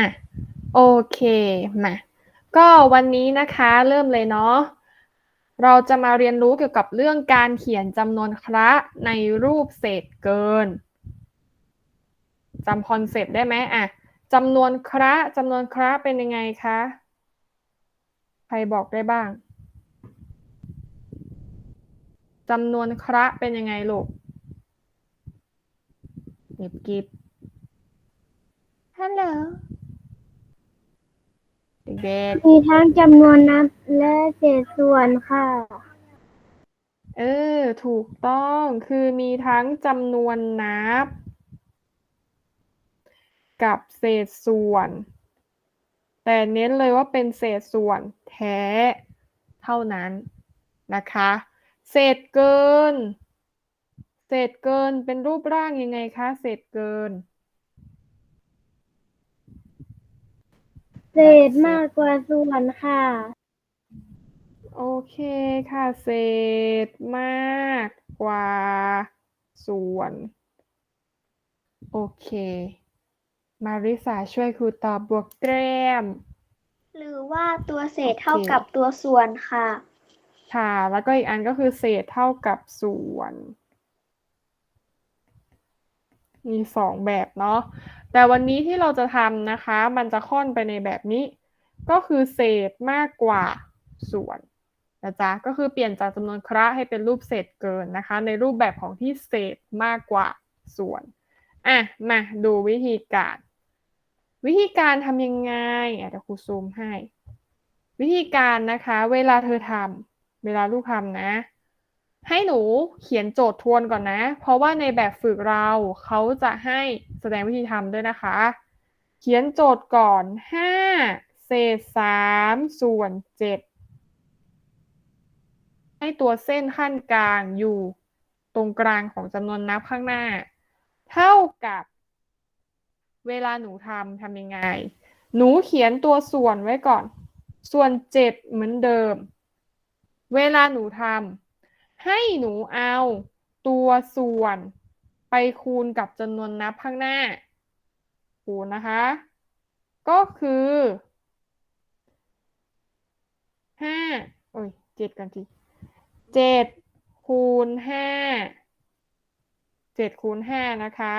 อะโอเคมาก็วันนี้นะคะเริ่มเลยเนาะเราจะมาเรียนรู้เกี่ยวกับเรื่องการเขียนจำนวนคระในรูปเศษเกินจำคอนเซปต์ได้ไหมอะจำนวนคระจำนวนคระเป็นยังไงคะใครบอกได้บ้างจำนวนคระเป็นยังไงลูกเก็บกิบฮัลโหล เด็กมีทั้งจำนวนนับและเศษส่วนค่ะ ๆเออ ถูกต้องคือมีทั้งจำนวนนับ กับเศษส่วน แต่เน้นเลยว่าเป็นเศษส่วนแท้ เท่านั้นนะคะ เศษเกิน เศษเกินเป็นรูปร่างยังไงคะ เศษเกิน เศษมากกว่าส่วนค่ะ โอเคค่ะ เศษมากกว่าส่วน โอเค มาริสาช่วยครูตอบบวกแต้ม หรือว่าตัวเศษโอเคเท่ากับตัวส่วนค่ะ ค่ะ แล้วก็อีกอันก็คือเศษเท่ากับส่วน มีสองแบบเนาะ แต่วันนี้ที่เราจะทำนะคะ มันจะค่อนไปในแบบนี้ ก็คือเศษมากกว่าส่วนนะจ๊ะก็คือเปลี่ยนจากจำนวนคระให้เป็นรูปเศษเกินนะคะ ในรูปแบบของที่เศษมากกว่าส่วนอะมาดูวิธีการ วิธีการทำยังไงอะเดี๋ยวครูซูมให้ วิธีการนะคะ เวลาเธอทำเวลาลูกทำนะ ให้หนูเขียนโจทย์ทวนก่อนนะ เพราะว่าในแบบฝึกเราเขาจะให้แสดงวิธีทำด้วยนะคะ เขียนโจทย์ก่อน 5 เศษ 3 ส่วน 7 ให้ตัวเส้นขั้นกลางอยู่ตรงกลางของจำนวนนับข้างหน้า เท่ากับเวลาหนูทำทำยังไง หนูเขียนตัวส่วนไว้ก่อน ส่วน 7 เหมือนเดิม เวลาหนูทำ ให้หนูเอาตัวส่วนไปคูณกับจำนวนนับข้างหน้า คูณนะคะ ก็คือห้าโอ้ยเจ็ดกันทีเจ็ดคูณห้าเจ็ดคูณห้านะคะ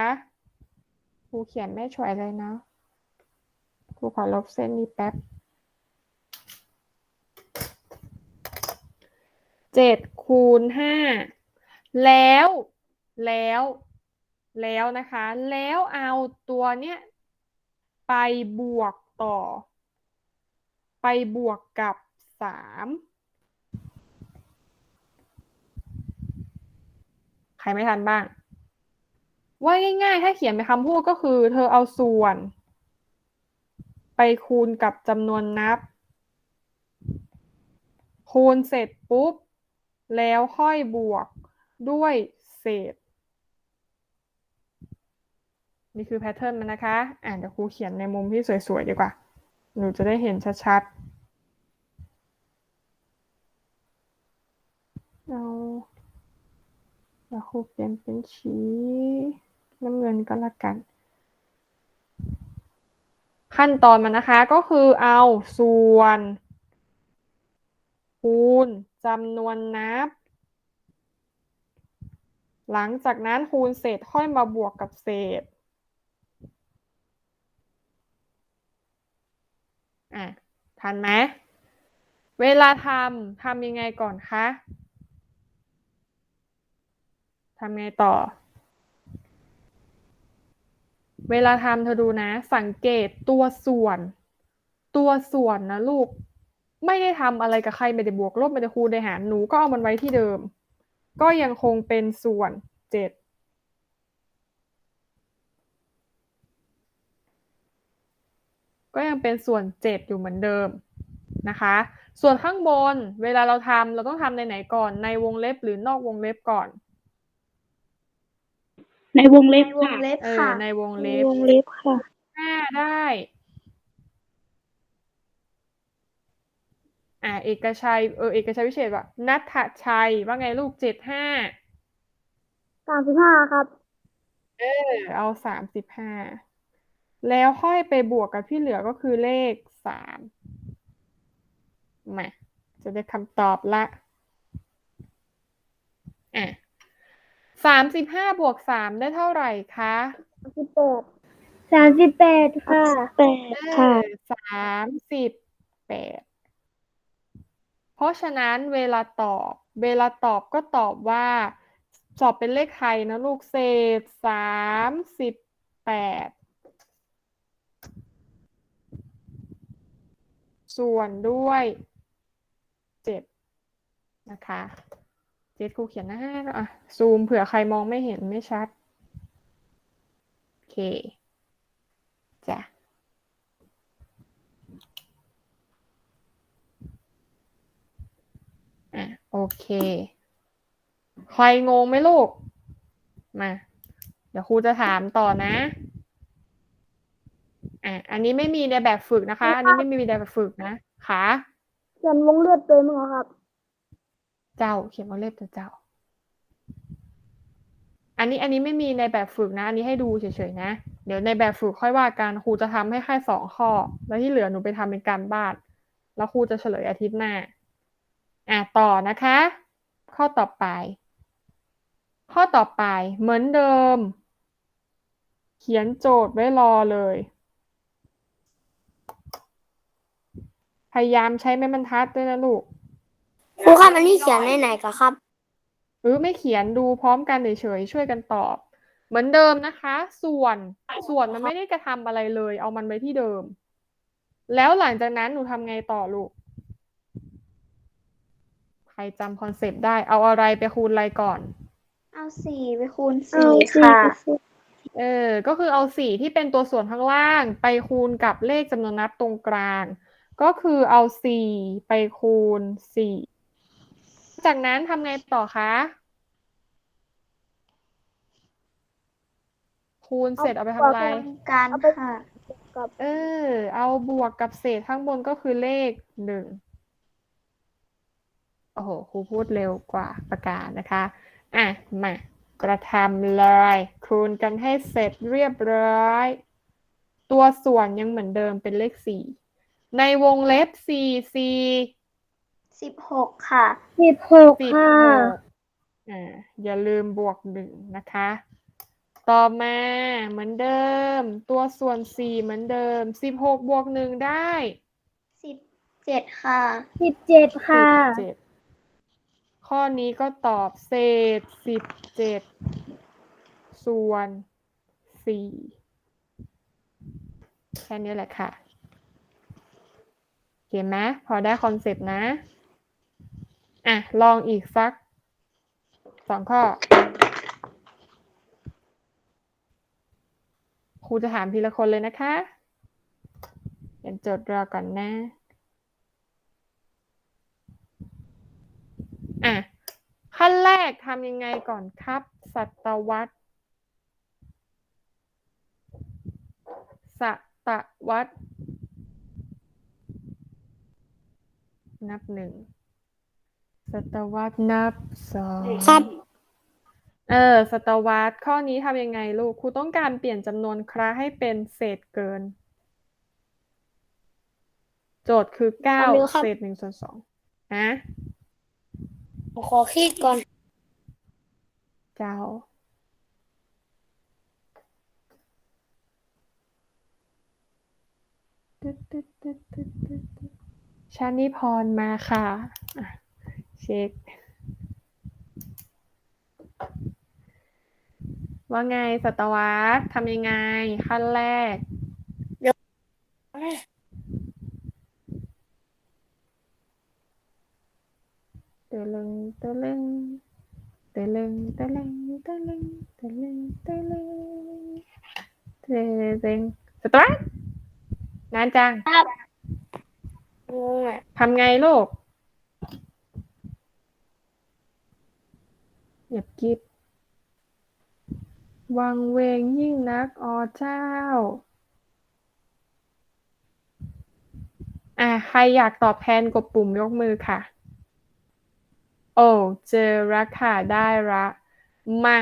ครูเขียนไม่ช่วยเลยนะครูขอลบเส้นนี้แป๊บ เจ็ดคูณห้าแล้วแล้วแล้วนะคะ แล้วเอาตัวเนี้ยไปบวกต่อ ไปบวกกับสามใครไม่ทันบ้าง ว่าง่ายๆ ถ้าเขียนเป็นคำพูดก็คือ เธอเอาส่วน ไปคูณกับจำนวนนับ คูณเสร็จปุ๊บ แล้วค่อยบวกด้วยเศษ นี่คือแพทเทิร์นมันนะคะ อ่านเดี๋ยวครูเขียนในมุมที่สวย ๆ ดีกว่า หนูจะได้เห็นชัดๆ เอาเดี๋ยวครูเปลี่ยนเป็นสีน้ำเงินก็แล้วกัน ขั้นตอนมันนะคะก็คือเอาส่วน คูณจำนวนนับ หลังจากนั้นคูณเศษค่อยมาบวกกับเศษอะทันไหมเวลาทำทำยังไงก่อนคะทำไงต่อ เวลาทำเธอดูนะ สังเกตตัวส่วน ตัวส่วนนะลูก ไม่ได้ทำอะไรกับใครไม่ได้บวกลบไม่ได้คูณได้หารหนูก็เอามันไว้ที่เดิม ก็ยังคงเป็นส่วนเจ็ดก็ยังเป็นส่วนเจ็ดอยู่เหมือนเดิมนะคะ ส่วนข้างบนเวลาเราทำเราต้องทำในไหนก่อนในวงเล็บหรือนอกวงเล็บก่อน ในวงเล็บในวงค่ะเล็บเออค่ะในวงเล็บวงเล็บค่ะห้าได้ อ่าเอกชัยเออเอกชัยวิเศษว่านัทชัยว่าไงลูกเจ็ดห้าสามสิบห้าครับ เออ เอาสามสิบห้าแล้วค่อยไปบวกกับที่เหลือก็คือเลขสามมาจะได้คำตอบละอะสามสิบห้าบวกสามได้เท่าไหร่คะสิบแปดสามสิบแปดค่ะแปดค่ะสามสิบแปดเพ ราะฉะนั้นเวลาตอบ เวลาตอบก็ตอบว่า สอบเป็นเลขไทยนะลูกเศษสามสิบแปดส่วนด้วยเจ็ดนะคะเจ็ดครูเขียนหน้าอะซูมเผื่อใครมองไม่เห็นไม่ชัด โอเค จ้ะ อะ โอเค ใครงงไหมลูก มา เดี๋ยวครูจะถามต่อนะ อะ อันนี้ไม่มีในแบบฝึกนะคะ อันนี้ไม่มีในแบบฝึกนะค่ะเขียนวงเลือดเลยมั้งครับ เจ้า เขียนว่าเล็บตัวเจ้า อันนี้อันนี้ไม่มีในแบบฝึกนะ อันนี้ให้ดูเฉยๆนะ เดี๋ยวในแบบฝึกค่อยว่ากัน ครูจะทำให้แค่สองข้อ แล้วที่เหลือหนูไปทำเป็นการบ้าน แล้วครูจะเฉลยอาทิตย์หน้า อะต่อนะคะ ข้อต่อไป ข้อต่อไปเหมือนเดิม เขียนโจทย์ไว้รอเลย พยายามใช้ไม้บรรทัดด้วยนะลูกครูครับอันนี้เขียนในไหนกันครับ หรือไม่เขียนดูพร้อมกันเฉยๆช่วยกันตอบ เหมือนเดิมนะคะ ส่วนส่วนมันไม่ได้กระทำอะไรเลย เอามันไว้ที่เดิม แล้วหลังจากนั้นหนูทำไงต่อลูกใค รจำคอนเซปต์ได้เอาอะไรไปคูณอะไรก่อน เอาสี่ไปคูณเอาสี่สี่ค่ะ เออ ก็คือเอาสี่ที่เป็นตัวส่วนข้างล่างไปคูณกับเลขจำนวนนับตรงกลาง ก็คือเอาสี่ไปคูณสี่จากนั้นทำไงต่อคะคูณเสร็จเอาไปทำอะไรการค่ะ เออ เอาบวกกับเศษข้างบนก็คือเลขหนึ่ง โอ้โหครูพูดเร็วกว่าประกาศนะคะ อะ มากระทำเลย คูณกันให้เสร็จเรียบร้อย ตัวส่วนยังเหมือนเดิมเป็นเลขสี่ในวงเล็บสี่สี่สิบหกค่ะสิบหกสิบค่ะหกอ่าอย่าลืมบวกหนึ่งนะคะ ต่อมาเหมือนเดิม ตัวส่วนสี่เหมือนเดิมสิบหกบวกหนึ่งได้สิบเจ็ดค่ะสิบเจ็ดค่ะ สิบเจ็ด ข้อนี้ก็ตอบเศษสิบเจ็ดส่วนสี่แค่นี้แหละค่ะเห็นไหมพอได้คอนเซปต์นะ อะ ลองอีกสักสองข้อ ครูจะถามทีละคนเลยนะคะเขียนโจทย์รอก่อนนะอะ ขั้นแร กทำยังไงก่อนครับสัตวรรษสัตวรรษนับหนึ่งสัตวรรษนับสองครับเออศตวรรษข้อนี้ทำยังไงลูกครูต้องการเปลี่ยนจำนวนคระให้เป็นเศษเกิน โจทย์คือเก้าอันนี้ครับเศษหนึ่งส่วนสองฮะขอคิดก่อน เจ้าชานิพรมาค่ะ เช็ค ว่าไงสตวรรษทำยังไง ขั้นแรกเตลึงเตลึง เตลึงเตลึงเตลึงเตลึงเตลึงเตลึงสตาร์ทนานจังงงอะทำไงลูกเหยียบกิบวังเวงยิ่งนักอ๋อเจ้า อะใครอยากตอบแทนกดปุ่มยกมือค่ะ โอ้เจอรักค่ะได้ละมา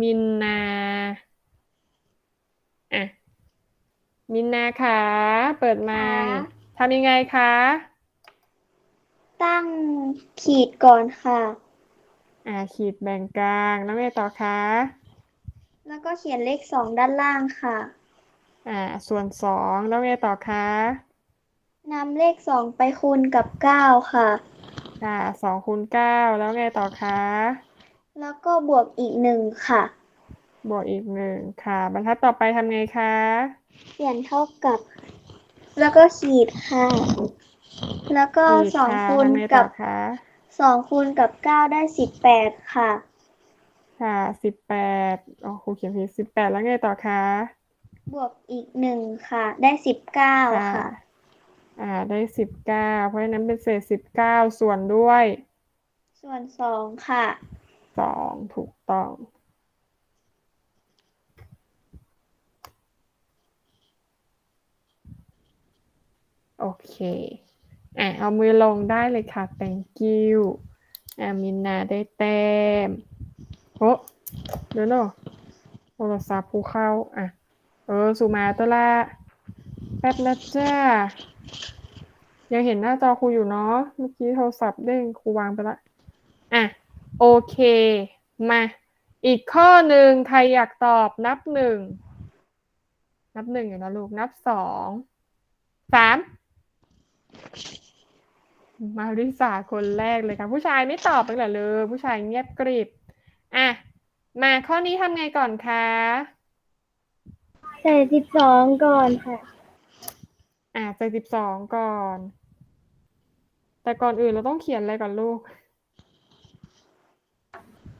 มินนาอะมินนาคะเปิดไมค์ค่ะทำยังไงคะ ตั้งขีดก่อนค่ะ อ่าขีดแบ่งกลางแล้วไงต่อคะแล้วก็เขียนเลขสองด้านล่างค่ะ อ่า ส่วนสองแล้วไงต่อคะนำเลขสองไปคูณกับเก้าค่ะ อ่าสองคูณเก้าแล้วไงต่อคะ แล้วก็บวกอีกหนึ่งค่ะ บวกอีกหนึ่งค่ะ บรรทัดต่อไปทำไงคะ เขียนเท่ากับ แล้วก็ขีดค่ะ แล้วก็ขีดสองค่ะคูณทำไงกัต่บอคะสองคูณกับเก้าได้สิบแปดค่ะ ค่ะสิบแปดอ๋อครูเขียนผิดสิบแปดแล้วไงต่อคะ บวกอีกหนึ่งค่ะ ได้สิบเก้าค่ะ อ่า ได้สิบเก้าเพราะฉะนั้นเป็นเศษสิบเก้าส่วนด้วยส่วนสองค่ะ สองถูกต้อง โอเคอะเอามือลงได้เลยค่ะ thank you อะมินนาได้แต้มโอ้เดี๋ยวเนอะโทรศัพท์ผู้เข้า อะ เออ สุมาตัวละแป๊บนะจ้า ยังเห็นหน้าจอครูอยู่เนาะ เมื่อกี้โทรศัพท์เด้งครูวางไปละ อะ โอเค มา อีกข้อหนึ่งใครอยากตอบนับหนึ่ง นับหนึ่งอยู่นะลูก นับสอง สาม มาริสาคนแรกเลยค่ะ ผู้ชายไม่ตอบเลยเลย ผู้ชายเงียบกริบ อะ มาข้อนี้ทำไงก่อนคะ ใส่สิบสองก่อนค่ะ อะใจสิบสองก่อน แต่ก่อนอื่นเราต้องเขียนอะไรก่อนลูก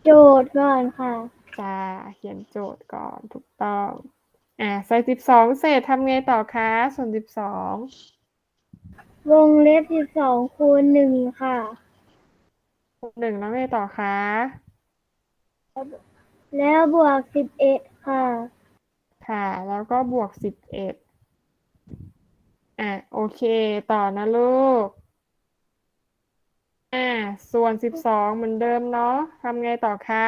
โจทย์ก่อนค่ะ จ้าเขียนโจทย์ก่อนถูกต้อง อ่าใส่สิบสองเศษทำไงต่อคะ ส่วนสิบสองวงเล็บสิบสองคูณหนึ่งค่ะหนึ่งแล้วไงต่อคะ แล้วบวกสิบเอ็ดค่ะ ค่ะ แล้วก็บวกสิบเอ็ด อะโอเค ต่อนะลูก อ่า ส่วนสิบสองเหมือนเดิมเนาะทำไงต่อคะ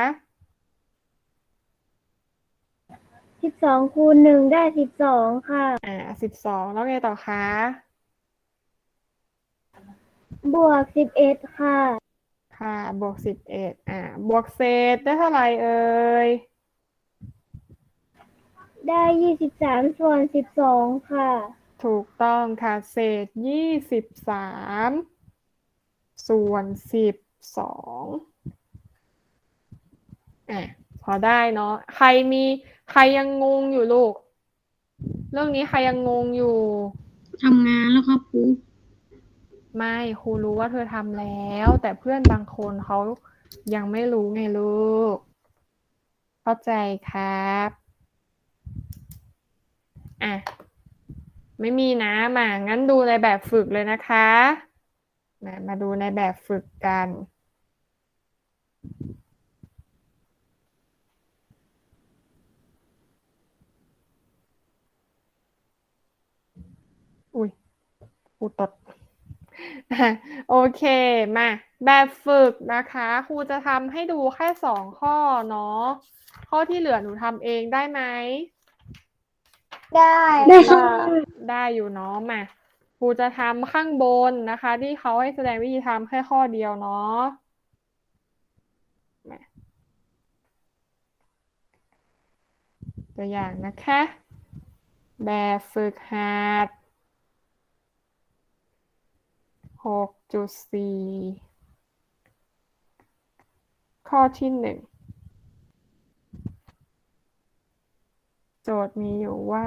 สิบสองคูณหนึ่งได้สิบสองค่ะ อ่าสิบสองแล้วไงต่อคะบวกสิบเอ็ดค่ะ ค่ะ บวกสิบเอ็ดอ่า บวกเศษได้เท่าไหร่เอ่ยได้ยี่สิบสามส่วนสิบสองค่ะ ถูกต้องค่ะ เศษยี่สิบสามส่วนสิบสองอะพอได้เนาะใครมีใครยังงงอยู่ลูก เรื่องนี้ใครยังงงอยู่ทำงานแล้วครับครูไม่ครูรู้ว่าเธอทำแล้ว แต่เพื่อนบางคนเขายังไม่รู้ไงลูก เข้าใจครับ อะ ไม่มีนะมางั้นดูในแบบฝึกเลยนะคะ มามาดูในแบบฝึกกัน อุ้ยครูตด โอเค มา แบบฝึกนะคะครูจะทำให้ดูแค่สองข้อเนาะข้อที่เหลือหนูทำเองได้ไหม ได้ได้ค่ะ ได้อยู่เนาะมาครูจะทำข้างบนนะคะ ที่เขาให้แสดงวิธีทำแค่ข้อเดียวเนาะมาตัวอย่างนะคะ แบบฝึกหัดหกจุดสี่ข้อที่หนึ่ง โจทย์มีอยู่ว่า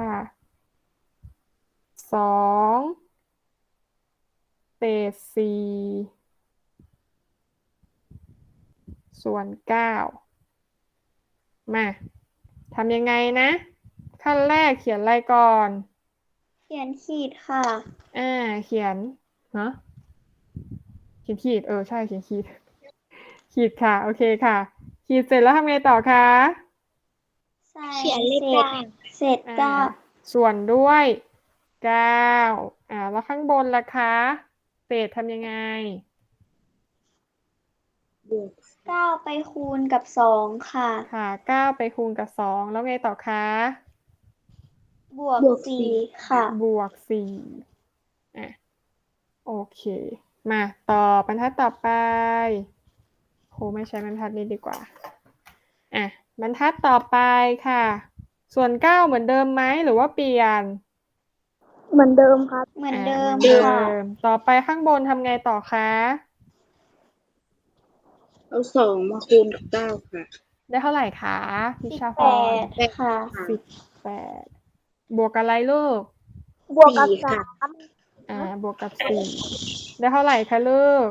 สองเศษสี่ส่วนเก้ามาทำยังไงนะ ขั้นแรกเขียนอะไรก่อน เขียนขีดค่ะ อ่า เขียนเนาะเขียนขีด เออ ใช่ เขียนขีด ขีดค่ะ โอเคค่ะ ขีดเสร็จแล้วทำไงต่อคะ ใส่เขียนเลขศษเก้าเศษเก้าอ่าส่วนด้วยเก้าอ่าแล้วข้างบนล่ะคะเศษทำยังไงเก้าไปคูณกับสองค่ะ ค่ะเก้าไปคูณกับสองแล้วไงต่อคะบวกสี่ค่ะ บวกสี่อะโอเค มาต่อบรรทัดต่อไปโหไม่ใช้บรรทัดนี้ดีกว่าอะ บรรทัดต่อไปค่ะ ส่วนเก้าเหมือนเดิมไหมหรือว่าเปลี่ยนเหมือนเดิมครับ เหมือนเดิมอะหมือนค่ะเดิมต่อไปข้างบนทำไงต่อคะ เอาสองมาคูณกับเก้าค่ะ ได้เท่าไหร่คะพิสิบชาพแปรดค่ะสิบแปดบวกกับอะไรลูก บวกกับสี่สาค่ะมอ่า บวกกับสี่ได้เท่าไหร่คะลูก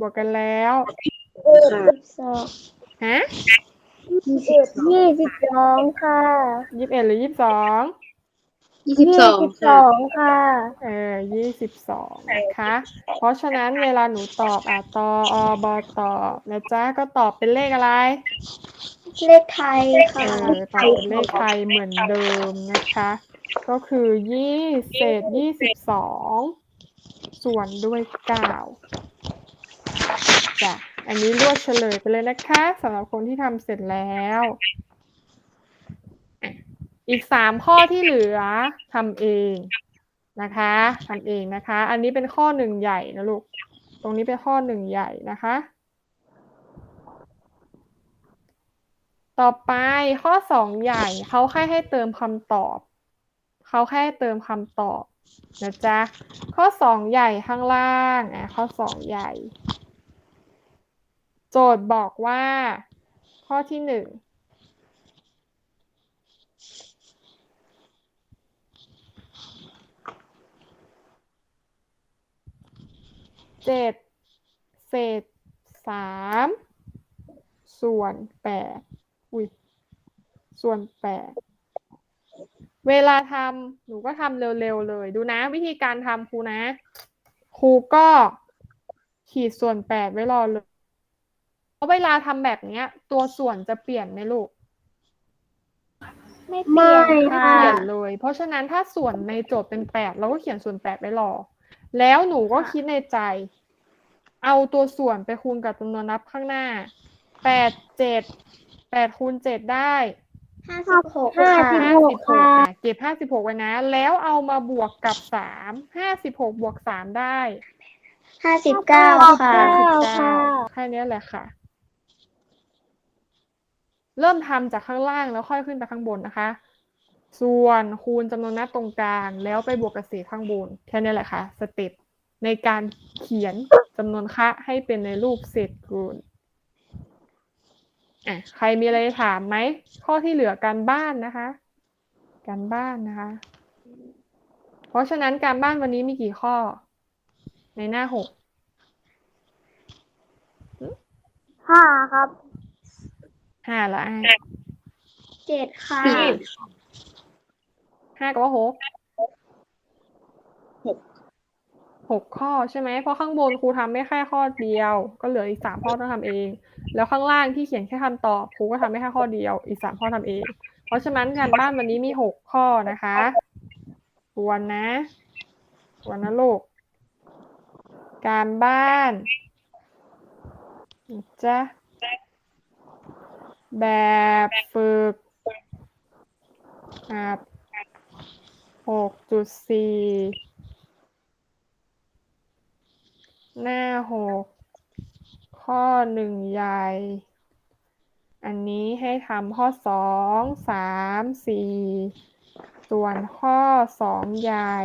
บวกกันแล้ว เอ็ดค่ะสิบสองฮะ ยี่สิบยี่สิบสองค่ะยี่สิบเอ็ดหรือยี่สิบสองยี่สิบสองยี่สิบสค่ะองค่ะเออยี่สิบสองนะคะ เพราะฉะนั้นเวลาหนูตอบอะตออบอตอบนะจ๊ะก็ตอบเป็นเลขอะไร เลขไทยเอค่ะอตอบเป็นเลขไทยเหมือนเดิมนะคะ ก็คือยี่เศษยี่สิบสองส่วนด้วยเก้าจ้ะ อันนี้รวดเฉลยไปเลยนะคะสำหรับคนที่ทำเสร็จแล้ว อีกสามข้อที่เหลือทำเองนะคะทำเองนะคะ อันนี้เป็นข้อหนึ่งใหญ่นะลูก ตรงนี้เป็นข้อหนึ่งใหญ่นะคะ ต่อไปข้อสองใหญ่เขาแค่ให้เติมคำตอบ เขาแค่ให้เติมคำตอบนะจ๊ะ ข้อสองใหญ่ข้างล่างอะข้อสองใหญ่ โจทย์บอกว่า ข้อที่หนึ่งเจ็ดเศษสามส่วนแปดอุ้ยส่วนแปดเวลาทำหนูก็ทำเร็วๆเลย ดูนะ วิธีการทำครูนะ ครูก็ขีดส่วนแปดไว้รอเลย ราะเวลาทำแบบเนี้ย ตัวส่วนจะเปลี่ยนไหมลูก ไม่เปลี่ยนไม่ค่ะค่ะ เปลี่ยนเลย เพราะฉะนั้นถ้าส่วนในโจทย์เป็นแปดเราก็เขียนส่วนแปดไว้รอ แล้วหนูก็คิดในใจ เอาตัวส่วนไปคูณกับจำนวนนับข้างหน้าแปดเจ็ดแปดคูณเจ็ดได้ห้าสิบหกห้าค่ะสิบห้าหสิกบหกค่ะอะเก็บห้าสิบหกไว้นะ แล้วเอามาบวกกับสามห้าสิบหกบวกสามได้ห้าสิบเก้าค่ะเก้าสิบค่ะเก้าแค่เนี้ยแหละค่ะ เริ่มทำจากข้างล่างแล้วค่อยขึ้นไปข้างบนนะคะ ส่วนคูณจำนวนนับตรงกลางแล้วไปบวกกับเศษข้างบนแค่นี้แหละค่ะ สเต็ปในการเขียนจำนวนค่าให้เป็นในรูปเศษคูณอะใครมีอะไรถามไหม ข้อที่เหลือการบ้านนะคะ การบ้านนะคะ เพราะฉะนั้นการบ้านวันนี้มีกี่ข้อ ในหน้าหกห้าครับ ห้าละอะเจ็ดค่ะ ห้ากับว่าหกหก หกข้อใช่ไหมเพราะข้างบนครูทำไม่แค่ข้อเดียว ก็เหลืออีกสามข้อต้องทำเอง แล้วข้างล่างที่เขียนแค่คำตอบครูก็ทำไม่แค่ข้อเดียว อีกสามข้อทำเอง เพราะฉะนั้นการบ้านวันนี้มีหกข้อนะคะทวนนะทวนนะลูก การบ้านนะจ๊ะ แบบฝึกครับหกจุดสี่หน้าหกข้อหนึ่งใหญ่ อันนี้ให้ทำข้อสองสามสี่ส่วนข้อสองใหญ่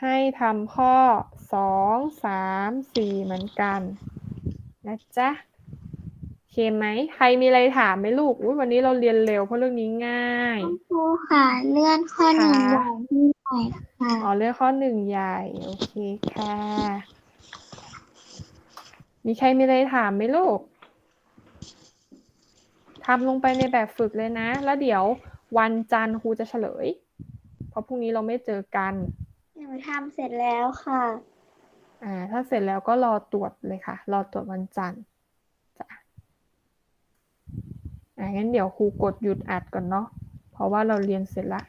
ให้ทำข้อสองสามสี่เหมือนกัน นะจ๊ะ คไหมใครมีอะไรถามไหมลูกอุ๊ยวันนี้เราเรียนเร็วเพราะเรื่องนี้ง่าย ครูค่ะเลื่อนข้อหนึ่งค่ะ อย่างที่หน่อยค่ะอ๋อเรื่องข้อหนึ่งใหญ่ โอเคค่ะ มีใครมีอะไรถามไหมลูกทำลงไปในแบบฝึกเลยนะ แล้วเดี๋ยววันจันทร์ครูจะเฉลย เพราะพรุ่งนี้เราไม่เจอกัน หนูทำเสร็จแล้วค่ะ อ่า ถ้าเสร็จแล้วก็รอตรวจเลยค่ะ รอตรวจวันจันทร์จ้ะ อ่างั้นเดี๋ยวครูกดหยุดอัดก่อนเนาะเพราะว่าเราเรียนเสร็จละ